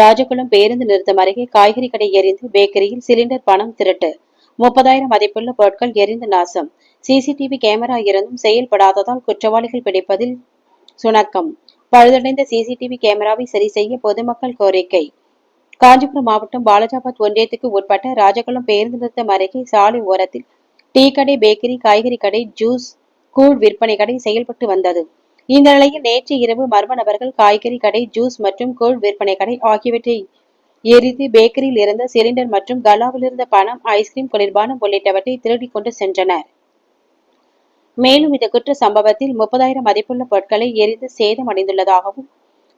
ராஜகுளம் பேருந்து நிறுத்தம் அருகே காய்கறி கடை எரிந்து பேக்கரியில் சிலிண்டர் பணம் திருட்டு. முப்பதாயிரம் மதிப்புள்ள பொருட்கள் எரிந்து நாசம். சிசிடிவி கேமரா இருந்தும் செயல்படாததால் குற்றவாளிகள் பிடிப்பதில் சுணக்கம். பழுதடைந்த சிசிடிவி கேமராவை சரி செய்ய பொதுமக்கள் கோரிக்கை. காஞ்சிபுரம் மாவட்டம் பாலஜாபாத் ஒன்றியத்துக்கு உட்பட்ட ராஜகுளம் பேருந்து நிறுத்தம் அருகே சாலை ஓரத்தில் டீ கடை பேக்கரி காய்கறி கடை ஜூஸ் கூழ் விற்பனை கடை செயல்பட்டு வந்தது. இந்த நிலையில் நேற்று இரவு மர்ம நபர்கள் காய்கறி கடை ஜூஸ் மற்றும் கூழ் விற்பனை கடை ஆகியவற்றை எரித்து பேக்கரியில் இருந்த சிலிண்டர் மற்றும் கலாவில் இருந்த பணம் ஐஸ்கிரீம் குளிர்பானம் உள்ளிட்டவற்றை திருடிக் கொண்டு சென்றனர். மேலும் இந்த குற்ற சம்பவத்தில் முப்பதாயிரம் மதிப்புள்ள பொருட்களை எரிந்து சேதமடைந்துள்ளதாகவும்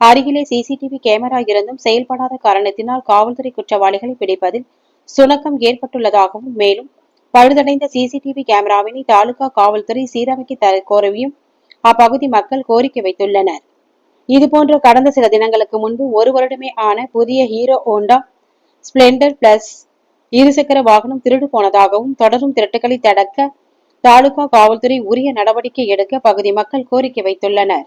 அருகிலே சிசிடிவி கேமரா இருந்தும் செயல்படாத காரணத்தினால் காவல்துறை குற்றவாளிகளை பிடிப்பதில் சுணக்கம் ஏற்பட்டுள்ளதாகவும் மேலும் பழுதடைந்த சிசிடிவி கேமராவினை தாலுகா காவல்துறை சீரமைக்க தர கோரவியும் அப்பகுதி மக்கள் கோரிக்கை வைத்துள்ளனர். இதுபோன்ற கடந்த சில தினங்களுக்கு முன்பு ஒரு வருடமே ஆன புதிய ஹீரோ ஹோண்டா ஸ்பிளெண்டர் பிளஸ் இருசக்கர வாகனம் திருடு போனதாகவும் தொடரும் திருட்டுகளை தடுக்க தாலுகா காவல்துறை உரிய நடவடிக்கை எடுக்க பகுதி மக்கள் கோரிக்கை வைத்துள்ளனர்.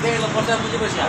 એટલે પડતા મુજબ છે